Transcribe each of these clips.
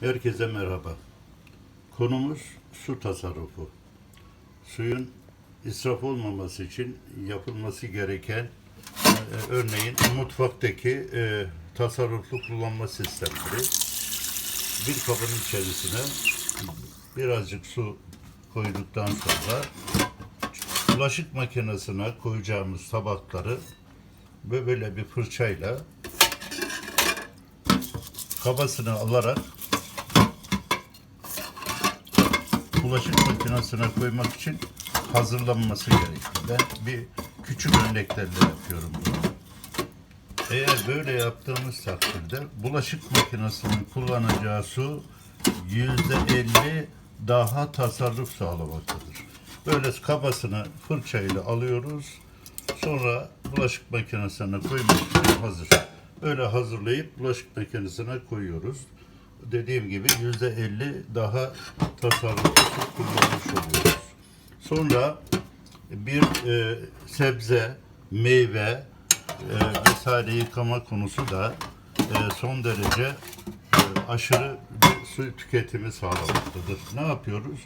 Herkese merhaba. Konumuz su tasarrufu. Suyun israf olmaması için yapılması gereken e, örneğin mutfaktaki e, tasarruflu kullanma sistemleri. Bir kabın içerisine birazcık su koyduktan sonra bulaşık makinesine koyacağımız tabakları ve böyle bir fırçayla kabasını alarak bulaşık makinesine koymak için hazırlanması gerekiyor. Ben bir küçük örneklerle yapıyorum bunu. Eğer böyle yaptığımız takdirde bulaşık makinesinin kullanacağı su yüzde elli daha tasarruf sağlamaktadır. Böyle kabasını fırçayla alıyoruz. Sonra bulaşık makinesine koymak için hazır. Böyle hazırlayıp bulaşık makinesine koyuyoruz. Dediğim gibi yüzde elli daha tasarruflu su kullanmış oluyoruz. Sonra bir e, sebze, meyve e, vesaire yıkama konusu da e, son derece e, aşırı bir su tüketimi sağlamaktadır. Ne yapıyoruz?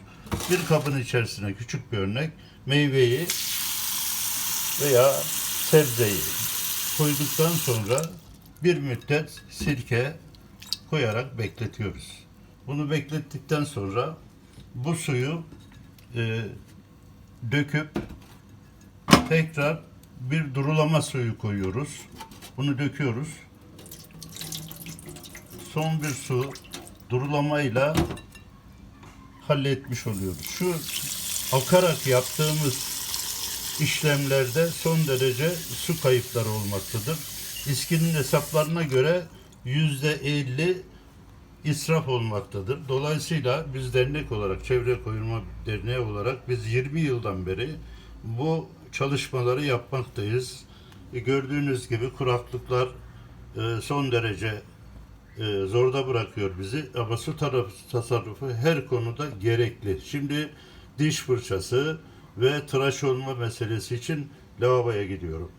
Bir kabın içerisine küçük bir örnek meyveyi veya sebzeyi koyduktan sonra bir müddet sirke koyarak bekletiyoruz. Bunu beklettikten sonra bu suyu e, döküp tekrar bir durulama suyu koyuyoruz. Bunu döküyoruz. Son bir su durulamayla halletmiş oluyoruz. Şu akarak yaptığımız işlemlerde son derece su kayıpları olmaktadır. İSKİ'nin hesaplarına göre %50 israf olmaktadır. Dolayısıyla biz dernek olarak, Çevre Koruma Derneği olarak biz 20 yıldan beri bu çalışmaları yapmaktayız. E, Gördüğünüz gibi kuraklıklar e, son derece e, zorda bırakıyor bizi ama su tasarrufu her konuda gerekli. Şimdi diş fırçası ve tıraş olma meselesi için lavaboya gidiyorum.